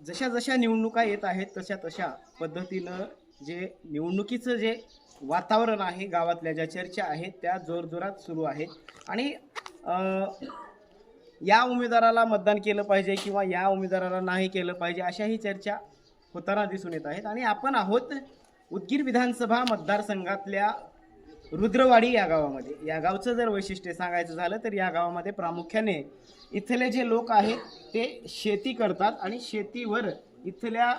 जशा जशा निवडणुका येत आहेत तशा तशा पद्धतीनं जे निवडणुकीचं जे वातावरण आहे गावातल्या ज्या चर्चा आहेत त्या जोरजोरात सुरू आहेत. आणि या उमेदवाराला मतदान केलं पाहिजे किंवा या उमेदवाराला नाही केलं पाहिजे अशाही चर्चा होताना दिसून येत आहेत. आणि आपण आहोत उदगीर विधानसभा मतदारसंघातल्या रुद्रवाडी या गावामध्ये. या गावचं जर वैशिष्ट्य सांगायचं झालं तर या गावामध्ये प्रामुख्याने इथले जे लोक आहेत ते शेती करतात आणि शेतीवर इथल्या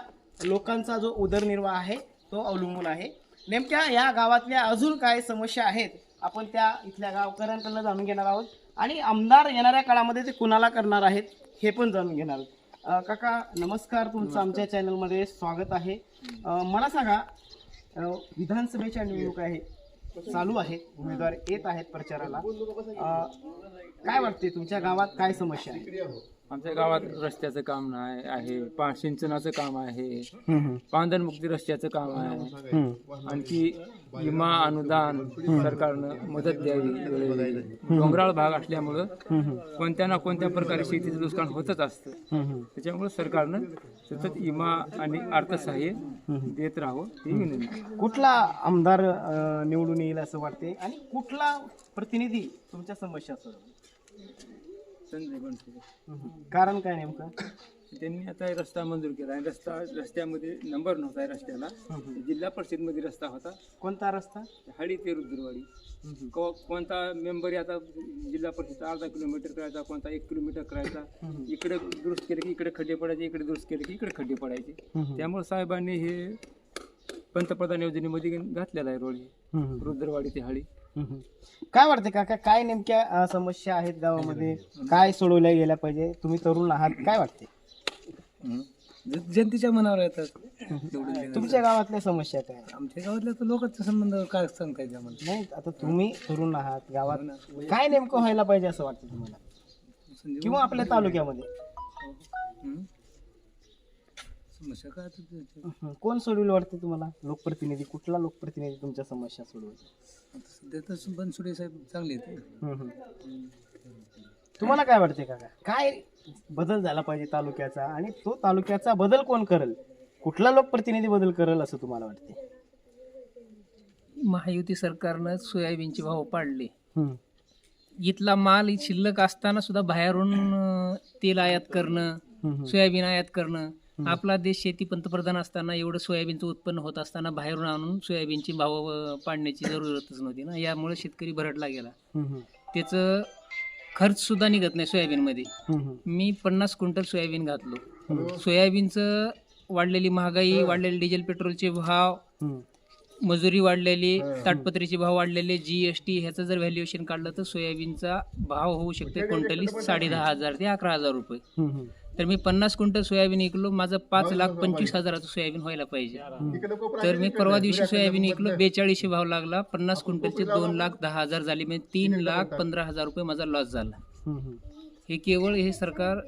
लोकांचा जो उदरनिर्वाह आहे तो अवलंबून आहे. नेमक्या या गावातल्या अजून काय समस्या आहेत आपण त्या इथल्या गावकऱ्यांकडनं जाणून घेणार आहोत. आणि आमदार येणाऱ्या काळामध्ये ते कुणाला करणार आहेत हे पण जाणून घेणार आहोत. काका नमस्कार. तुमचं आमच्या चॅनलमध्ये स्वागत आहे. मला सांगा विधानसभेच्या निवडणुका आहे. चालू आहे. उमेदवार येत आहेत प्रचाराला. काय वाटते तुमच्या गावात काय समस्या आहे? आमच्या गावात रस्त्याचं काम नाही आहे. पा सिंचनाचं काम आहे. पांदनमुक्ती रस्त्याचं काम आहे. आणखी विमा अनुदान सरकारनं मदत द्यावी. वेळोवेळी. डोंगराळ भाग असल्यामुळं कोणत्या ना कोणत्या प्रकारे शेतीचं नुकसान होतच असतं. त्याच्यामुळे सरकारनं सतत विमा आणि अर्थसहाय्य देत राहावं ही विनंती कुठला आमदार अं, निवडून येईल असं वाटते आणि कुठला प्रतिनिधी तुमच्या समस्या सोडवेल? संजय बनसोडे कारण काय नेमकं? त्यांनी आता हे रस्ता मंजूर केला आणि रस्ता रस्त्यामध्ये नंबर नव्हता या रस्त्याला. जिल्हा परिषदमध्ये रस्ता होता. कोणता रस्ता? हळी ते रुद्रवाडी. को- कोणता मेंबर आता जिल्हा परिषद अर्धा किलोमीटर करायचा कोणता एक किलोमीटर करायचा. इकडे दुरुस्त केलं की इकडे खड्डे पडायचे इकडे दुरुस्त केलं की इकडे खड्डे पडायचे. त्यामुळे साहेबांनी हे पंतप्रधान योजनेमध्ये घातलेलं आहे रोड हे. रुद्रवाडी ते हळी. काय वाटते काका काय नेमक्या अं, समस्या आहेत गावामध्ये? काय सोडवल्या गेल्या पाहिजे? तुम्ही तरुण आहात काय वाटते जनतेच्या मनावर येतात. तुमच्या गावातल्या समस्या काय? आहेत? आमच्या गावातल्या तर लोकांचा संबंध काय सांगतायचं आम्हाला? नाही आता तुम्ही तरुण आहात गावात. काय नेमकं व्हायला पाहिजे असं वाटतं तुम्हाला? किंवा आपल्या तालुक्यामध्ये? हं? समस्या काय आता ते- ते- हं, कोण सोडवेल वाटते तुम्हाला? लोकप्रतिनिधी कुठला लोकप्रतिनिधी तुमच्या समस्या सोडवेल? आता सध्या तर बनसुडे साहेब चांगले आहेत हं, हं. तुम्हाला काय वाटते काका? काय बदल झाला पाहिजे तालुक्याचा? आणि तो तालुक्याचा बदल कोण करेल? कुठला लोकप्रतिनिधी बदल करेल असं तुम्हाला वाटते महायुती सरकारनं सोयाबीनचे भाव पाडले. हं, इथला माल शिल्लक असताना सुद्धा बाहेरून अं, तेल आयात करणं हं, हं. सोयाबीन आयात करणं आपला देश शेती पंतप्रधान असताना एवढं सोयाबीनचं उत्पन्न होत असताना बाहेरून आणून सोयाबीनची भाव पाडण्याची जरूरतच नव्हती ना. यामुळे शेतकरी भरडला गेला. हं, हं. त्याचं खर्च सुद्धा निघत नाही सोयाबीनमध्ये. हं, हं. मी पन्नास क्विंटल सोयाबीन घातलो. सोयाबीनचं वाढलेली महागाई वाढलेले डिझेल पेट्रोलचे भाव हं. मजुरी वाढलेली ताटपत्रीचे भाव वाढलेले जी एस टी ह्याचं जर व्हॅल्युएशन काढलं तर सोयाबीनचा भाव होऊ शकते क्विंटली साडे दहा हजार ते अकरा हजार रुपये. हं, हं. तर मी पन्नास क्विंटल सोयाबीन विकलो माझं पाच लाख पंचवीस हजाराचं सोयाबीन व्हायला पाहिजे. तर मी परवा दिवशी सोयाबीन विकलो बेचाळीसशे भाव लागला पन्नास क्विंटलचे दोन लाख दहा हजार झाले म्हणजे तीन लाख पंधरा हजार रुपये माझा लॉस झाला. हं, केवळ हे सरकार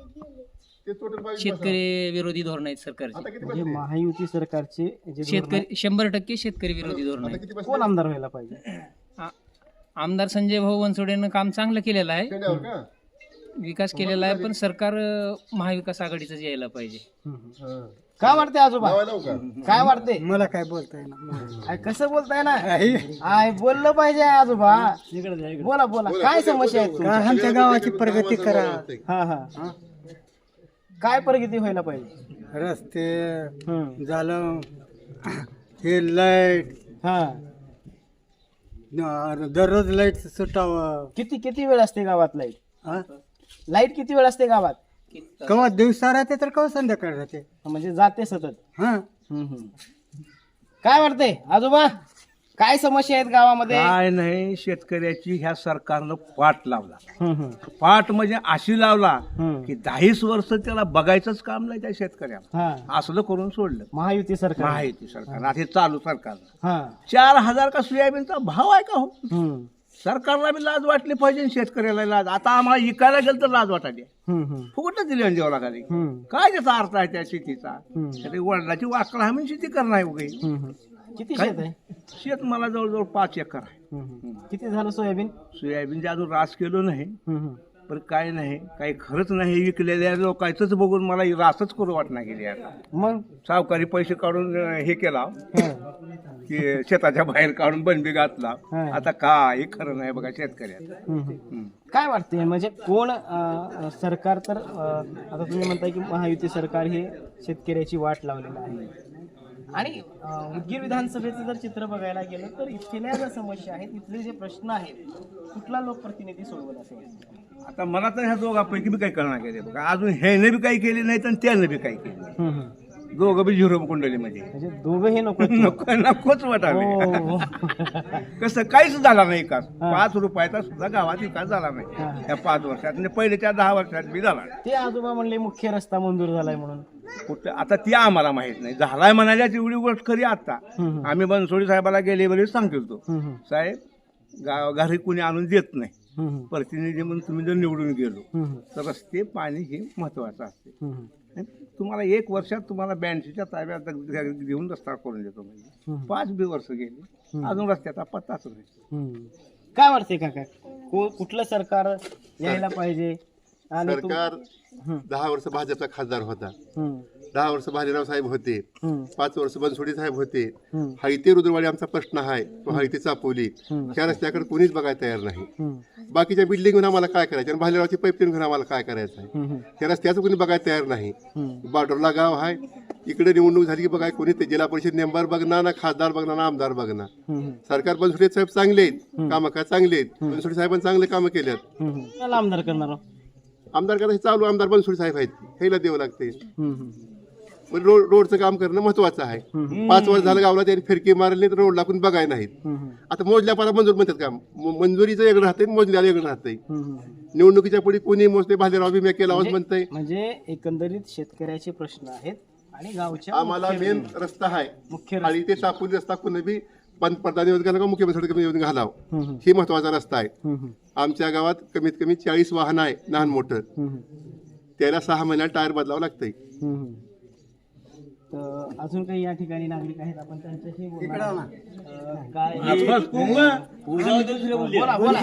शेतकरी विरोधी धोरण आहेत सरकारचे. म्हणजे महायुती सरकारचे शेतकरी शंभर टक्के शेतकरी विरोधी धोरण आहे कोण आमदार व्हायला पाहिजे? आमदार संजय भाऊ बनसोडेनं काम चांगलं केलेलं आहे. विकास केलेला आहे पण सरकार अं, महाविकास आघाडीचं यायला पाहिजे. काय वाटते आजोबा? काय वाटते मला काय बोलता येणार अय, कसं बोलताय ना? आय बोललं पाहिजे आजोबा. बोला बोला. काय समस्या आहेत तुमच्या? आमच्या गावाची प्रगती करा. हा हा काय प्रगती व्हायला पाहिजे? रस्ते हं. झालं हे लाइट. हा. दररोज लाइट सुटावं. किती किती वेळ असते गावात लाइट? हा? लाइट किती वेळ असते गावात? केव्हा दिवसा राहते तर केव्हा संध्याकाळ राहते? म्हणजे जाते सतत. हा. हं, हं. काय वाटते आजोबा काय समस्या आहेत गावामध्ये? काय नाही शेतकऱ्याची ह्या सरकारनं पाठ लावला. हं, हं. पाठ म्हणजे अशी लावला. की दहाच वर्ष त्याला बघायचंच काम नाही त्या शेतकऱ्याला. हा. असलं करून सोडलं. महायुती सरकार. माहिती सरकार. आता हे चालू सरकारनं हा. चार हजार का सोयाबीनचा भाव आहे का हो? हं. सरकारला बी लाज वाटली पाहिजे आणि शेतकऱ्याला लाज आता आम्हाला इकायला गेलं तर लाज वाटायली हं, हं. फुकटच दिली आणि खाली हं. काय त्याचा अर्थ आहे त्या शेतीचा. तर ते वडिलाची वाकडा आहे म्हणून शेती करणं आहे उगी. किती शेत आहे शेत मला जवळजवळ पाच एकर आहे. किती झालं सोयाबीन सोयाबीन जे अजून रास केलो नाही. पण काय नाही काही खरंच नाही विकलेल्या लोकांचंच बघून मला रासच करू वाटणार गेली आता मग सावकारी पैसे काढून अं, हे केला. की शेताच्या बाहेर काढून बनबी घातला हा. आता काय खरं नाही बघा शेतकऱ्याचं. हं. काय वाटते म्हणजे कोण अं, सरकार तर अं, आता तुम्ही म्हणताय की महायुती सरकार हे शेतकऱ्याची वाट लावलेलं आहे आणि उदगीर विधानसभेचं जर चित्र बघायला गेलं तर इथल्या ज्या समस्या आहेत इथले जे प्रश्न आहेत कुठला लोकप्रतिनिधी सोडवत असेल आता मला तर ह्या दोघांपैकी बी काही कळणार गेले बघा अजून ह्याने बी काही केले नाही तर त्यानं बी काही केले नाही. हं, हं. दोघं बी झिरो कुंडलीमध्ये म्हणजे दोघं हे नको नको नकोच वाटावे हो. कसं काहीच झाला नाही विकास पाच रुपयाचा सुद्धा गावात विकास झाला. नाही या पाच वर्षात आणि पहिल्याच्या दहा वर्षात बी झाला नाही. ते आजोबा म्हणले मुख्य रस्ता मंजूर झालाय म्हणून कुठं आता ती आम्हाला माहीत नाही. झालाय म्हणाल्या तेवढी गोष्ट खरी आता. हम्म. आम्ही बनसोडी साहेबाला गेले वेळेस सांगतो तो. हं, हं. साहेब गाव घरी कुणी आणून देत नाही. प्रतिनिधी म्हणून तुम्ही जर निवडून गेलो. तर रस्ते पाणी हे महत्वाचं असते. तुम्हाला एक वर्षात तुम्हाला ब्याऐंशीच्या ताब्यात देऊन रस्ता करून देतो म्हणजे. पाच बी वर्ष गेली. अजून रस्त्याचा पत्ताच नाही. काय वाटते काका? को कुठलं सरकार यायला पाहिजे? आणि तुम- सरकार हं. दहा वर्ष भाजपचा खासदार होता हं. दहा वर्ष भालेराव साहेब होते हं. पाच वर्ष बनसोडी साहेब होते हं. हायते रुद्रवाडी आमचा प्रश्न आहे तो हायते चापोली हं. त्या रस्त्याकडे कोणीच बघायला तयार नाही हं. बाकीच्या बिल्डिंग घेऊन आम्हाला काय करायचं आणि भालेरावची पाईपलाईन घेऊन आम्हाला काय करायचं आहे हं, हं. त्या रस्त्याचं कोणी बघायला तयार नाही हं. बॉर्डरला गाव आहे इकडे निवडणूक झाली की बघाय कोणी ते जिल्हा परिषद मेंबर बघणार ना खासदार बघणार ना आमदार बघणार हं, हं. सरकार बनसोडे साहेब चांगले आहेत कामं काय चांगले आहेत बनसोडे साहेबांनी चांगले कामं केलेत हं, आमदार करणार हो? आमदार करायचे चालू आमदार बनसोडे साहेब आहेत. ह्याला द्यावं लागते. हं, हं. पण रोड रोडचं काम करणं महत्वाचं आहे. पाच वर्ष झालं गावला त्यांनी फिरकी मारली तर रोडला कोणी बघाय नाहीत. हं, हं. आता मोजल्या पारा मंजूर म्हणतात का? म- मंजुरीचं वेगळं राहतंय मोजल्याला वेगळं राहतंय. हं, हं. निवडणुकीच्या पुढे कोणी मोजते? भालेराव भीम्या केला आवाज म्हणतंय म्हणजे एकंदरीत शेतकऱ्याचे प्रश्न आहेत आणि गावच्या आम्हाला मेन रस्ता आहे. मुख्य आणि ते टाकून रस्ता कोणी बी पंतप्रधान घाला का मुख्यमंत्री येऊन घालावं. हं, महत्त्वाचा रस्ता आहे. आमच्या गावात कमीत कमी चाळीस वाहन आहे लहान मोठं. त्याला सहा महिन्यात टायर बदलावं लागतंय. तर अजून काही या ठिकाणी नागरिक आहेत आपण त्यांच्याशी बोलणार आहोत. अं, काय बोला बोला.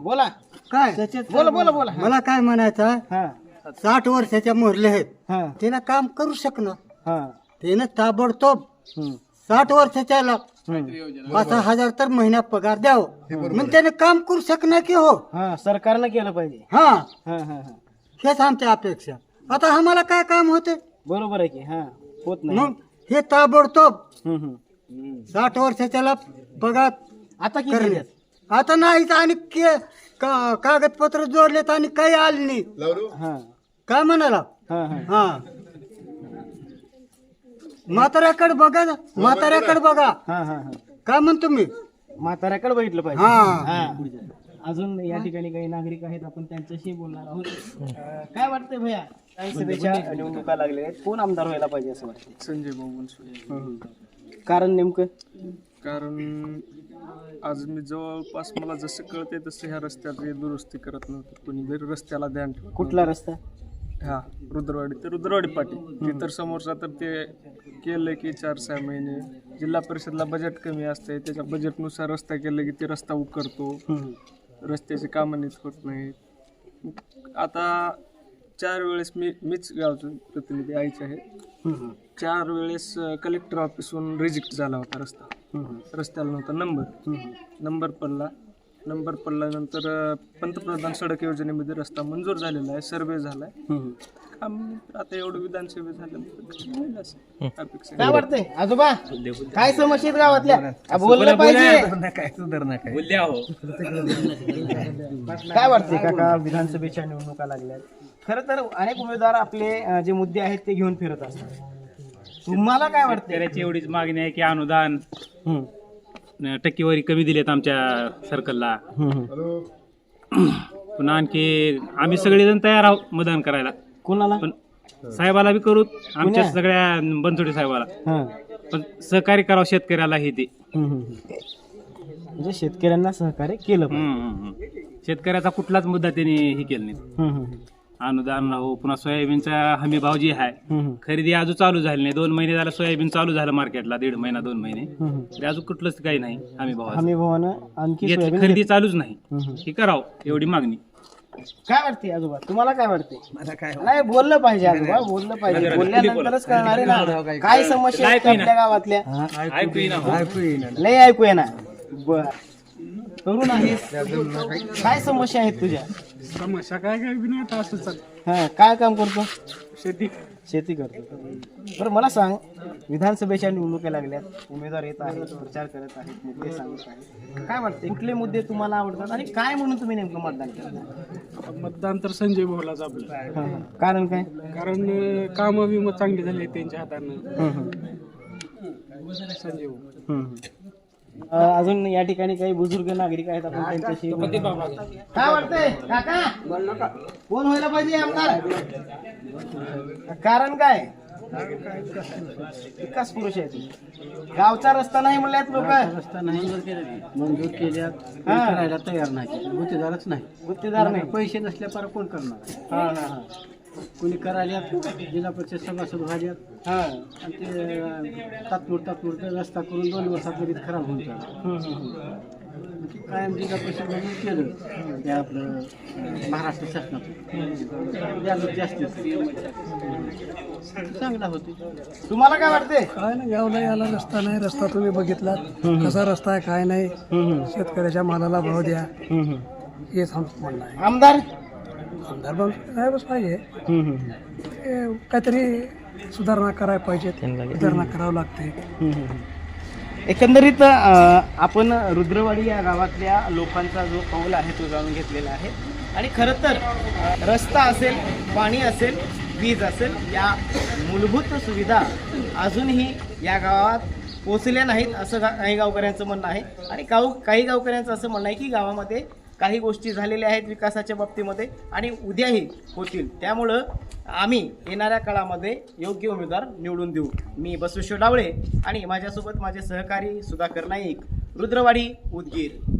बोला. काय? बोला बोला बोला. मला काय म्हणायचं? हा. साठ वर्षाच्या मोरले आहेत. हा. काम करू शकणं. हा. त्यानं ताबडतोब हं. साठ वर्षाच्या हं. पाच सहा हजार तर महिना पगार द्यावं. मग त्याने काम करू शकणार की हो? हा सरकारनं केलं पाहिजे. हा. हा हा हा. हेच आमच्या अपेक्षा. आता आम्हाला काय काम होते? बरोबर आहे की हा. होत नाही. मग हे ताबडतोब. साठ वर्षाच्याला पगार आता किती करण्यात दिवस? आता नाहीच आणि के- का- कागदपत्र जोडलेत आणि काही आले नाही. हा. काय म्हणाला? हा हा. हा. म्हाताऱ्याकडे बघा ना म्हाताऱ्याकडे बघा. हा हा हा. काय म्हणतो मी? म्हाताऱ्याकडे बघितलं पाहिजे. हा. हा. अजून या ठिकाणी काही नागरिक आहेत आपण त्यांच्याशी बोलणार आहोत. अं, काय वाटतंय भैया? विधानसभेच्या निवडणुका लागलेल्या आहेत. कोण आमदार व्हायला पाहिजे असं वाटतं संजय भाऊ कारण नेमकं? कारण आज मी जवळपास मला जसं कळते तसं ह्या रस्त्याची दुरुस्ती करत नव्हतं. कोणी जरी रस्त्याला ध्यान ठेवत कुठला रस्ता? हा रुद्रवाडी. ते रुद्रवाडी पाटी ते तर समोरचा तर ते केलं की चार सहा महिने. जिल्हा परिषदला बजेट कमी असते त्याच्या बजेटनुसार रस्ता केलं की ते रस्ता उकरतो. रस्त्याची कामं नीट होत नाहीत. आता चार वेळेस मी मीच गावचं प्रतिनिधी आईचे आहे. चार वेळेस कलेक्टर ऑफिसहून रिजेक्ट झाला होता रस्ता. रस्त्याला नव्हता नंबर नंबर पडला. नंबर पडल्यानंतर अं, पंतप्रधान सडक योजनेमध्ये रस्ता मंजूर झालेला आहे सर्वे झालाय. हं. काम आता एवढं विधानसभा झाल्यानंतर होईल असं. अपेक्षा काय वाटतंय? आजोबा काय समस्या आहेत गावातल्या? आ, बोललं पाहिजे. काय सुधारणा काय. काय वाटतंय? काका विधानसभेच्या निवडणुका लागल्या खरं तर अनेक उमेदवार आपले अं, जे मुद्दे आहेत ते घेऊन फिरत असतात. तुम्हाला काय वाटतंय? शेतकऱ्याची एवढीच मागणी आहे की अनुदान. हं. टक्केवारी कमी दिलेत आमच्या सर्कलला हं, हं. पुन्हा आणखी आम्ही सगळेजण तयार आहोत मतदान करायला कोणाला पण साहेबाला बी करू आमच्या? सगळ्या बनसोडे साहेबाला हं. पण सहकार्य करावं शेतकऱ्याला हे ते हं, हं, हं. म्हणजे शेतकऱ्यांना सहकार्य केलं पाहिजे. हम्म, हम्म, हम्म. शेतकऱ्याचा कुठलाच मुद्दा त्यांनी हे केला नाही हं, हं, हं. अनुदान राहू. पुन्हा सोयाबीनचा हमी भाव जी आहे हं, हं. खरेदी अजून चालू झाली नाही. दोन महिने झालं सोयाबीन चालू झालं मार्केटला दीड महिना दोन महिने. हं, हं. तरी अजून कुठलंच काही नाही हमी भाव हमी भावानं आणखी घेतली खरेदी चालूच नाही. हं, हं. हे करावं एवढी मागणी. काय वाटते आजोबा? तुम्हाला काय वाटते नाही बोललं पाहिजे आजोबा बोललं पाहिजे. बोलल्यानंतरच कळणार आहे ना. काय समस्या आहेत आपल्या गावातल्या? लय ऐकू येणार बर. तरुण आहेस काय समस्या आहेत तुझ्या? समस्या काय काय बी नाही आता असं चाल. हा काय काम करतो? शेती. शेती करतो. बरं मला सांग विधानसभेच्या निवडणुका लागल्यात. उमेदवार येत आहेत प्रचार करत आहेत मुद्दे सांगत आहेत. काय वाटते कुठले मुद्दे तुम्हाला आवडतात आणि काय म्हणून तुम्ही नेमकं मतदान करता? मतदान तर संजय भाऊलाच आपलं. हा, हा. कारण काय? कारण काम बिम चांगली झाली त्यांच्या हातानं. संजय भाऊ. अ, अजून या ठिकाणी काही बुजुर्ग नागरिक आहेत आपण त्यांच्याशी काय वाटतंय? काका? कोण व्हायला पाहिजे आमदार. कारण काय? विकास पुरुष आहे तू. गावचा रस्ता नाही म्हणल्यात लोक. रस्ता नाही मंजूर केल्या हा. करायला तयार नाही. गुत्तेदारच नाही. गुत्तेदार नाही. पैसे नसल्यापार कोण करणार? हा हा हा. कोणी करायला जिल्हा परिषद सभासद व्हायल्यात हा. आणि ते तात्पुरता तात्पुरता रस्ता करून दोन वर्षात लगेच खराब होऊन हं, हं, हं. कायम जिल्हा परिषद म्हणून केलं. ते आपलं महाराष्ट्र शासनाचं. जास्त चांगला होते. तुम्हाला काय वाटते काय नाही गावला यायला रस्ता नाही रस्ता तुम्ही बघितला कसा रस्ता आहे काय नाही. शेतकऱ्याच्या मालाला भाव द्या. हेच आमचं म्हणणं आहे आमदार? आमदार पण साहेबच पाहिजे काहीतरी सुधारणा करायला पाहिजे. सुधारणा करावं लागते. एकंदरीत अ, आपण रुद्रवाडी या गावातल्या लोकांचा जो कौल आहे तो जाणून घेतलेला आहे. आणि खरं तर अ, रस्ता असेल पाणी असेल वीज असेल या मूलभूत सुविधा अजूनही या गावात पोचल्या नाहीत असं गा काही गावकऱ्यांचं म्हणणं आहे. आणि गाव काही गावकऱ्यांचं असं म्हणणं आहे की गावामध्ये काही गोष्टी झालेल्या आहेत विकासाच्या बाबतीमध्ये आणि उद्याही होतील. त्यामुळं आम्ही येणाऱ्या काळामध्ये योग्य उमेदवार निवडून देऊ. मी बसवेश्वर डावळे आणि माझ्यासोबत माझे सहकारी सुधाकर नाईक रुद्रवाडी उदगीर.